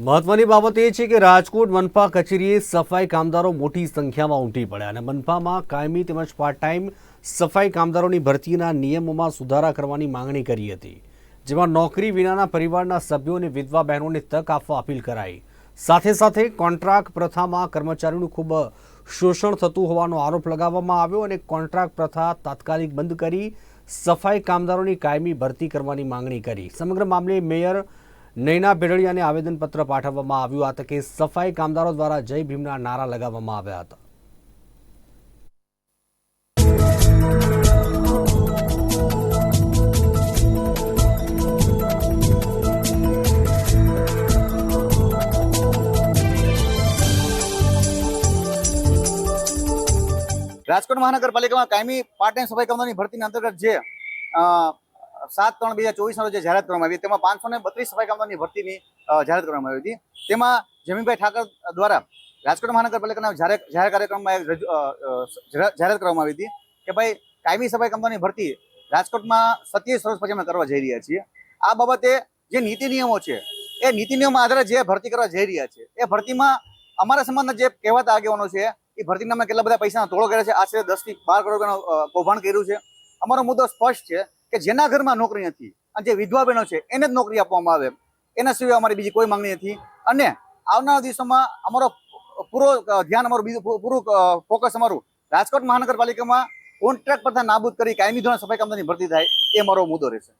મહત્વની બાબત એ છે કે રાજકોટ મનપા કચેરીએ સફાઈ કામદારો મોટી સંખ્યામાં ઉમટી પડ્યા અને મનપામાં કાયમી તેમજ પાર્ટ ટાઈમ સફાઈ કામદારોની ભરતીના નિયમોમાં સુધારા કરવાની માંગણી કરી હતી, જેમાં નોકરી વિનાના પરિવારના સભ્યો અને વિધવા બહેનોને તક આપવા અપીલ કરાઈ. સાથે સાથે કોન્ટ્રાક્ટ પ્રથામાં કર્મચારીનું ખૂબ શોષણ થતું હોવાનો આરોપ લગાવવામાં આવ્યો અને કોન્ટ્રાક્ટ પ્રથા તાત્કાલિક બંધ કરી સફાઈ કામદારોની કાયમી ભરતી કરવાની માંગણી કરી. સમગ્ર મામલે મેયર નૈના ભેડળિયાને આવેદનપત્ર પાઠવવામાં આવ્યું. આ તકે સફાઈ કામદારો દ્વારા જય ભીમના નારા લગાવવામાં આવ્યા હતા. રાજકોટ મહાનગરપાલિકામાં કાયમી પાર્ટ ટાઈમ સફાઈ કામદારની ભરતીના અંતર્ગત જે સાત ત્રણ બે હજાર ચોવીસના રોજ જાહેરાત કરવામાં આવી તેમાં પાંચસો ને બત્રીસ સફાઈ કામદારની ભરતીની જાહેરાત કરવામાં આવી હતી. તેમાં જમીનભાઈ ઠાકર દ્વારા રાજકોટ મહાનગરપાલિકાના જાહેર જાહેર કાર્યક્રમમાં એક જાહેરાત કરવામાં આવી હતી કે ભાઈ, કાયમી સફાઈ કામદારની ભરતી રાજકોટમાં સત્યાવીસ વર્ષ પછી અમે કરવા જઈ રહ્યા છીએ. આ બાબતે જે નીતિ નિયમો છે, એ નીતિ નિયમો આધારે જે ભરતી કરવા જઈ રહ્યા છે, એ ભરતીમાં અમારા સમાજના જે કહેવાતા આગેવાનો છે, એ ભરતીના અમે કેટલા બધા પૈસાનો તોડો કર્યા છે. આશરે દસથી બાર કરોડ રૂપિયાનું કૌભાંડ કર્યું છે. અમારો મુદ્દો સ્પષ્ટ છે કે જેના ઘરમાં નોકરી નથી અને જે વિધવા બહેનો છે, એને જ નોકરી આપવામાં આવે. એના સિવાય અમારી બીજી કોઈ માંગણી નથી. અને આવનારા દિવસોમાં અમારો પૂરો ધ્યાન અમારું બીજું પૂરું ફોકસ અમારું રાજકોટ મહાનગરપાલિકામાં કોન્ટ્રાક્ટ પ્રથા નાબૂદ કરી કાયમી ધોરણે સફાઈ કામદારની ભરતી થાય, એ મારો મુદ્દો રહેશે.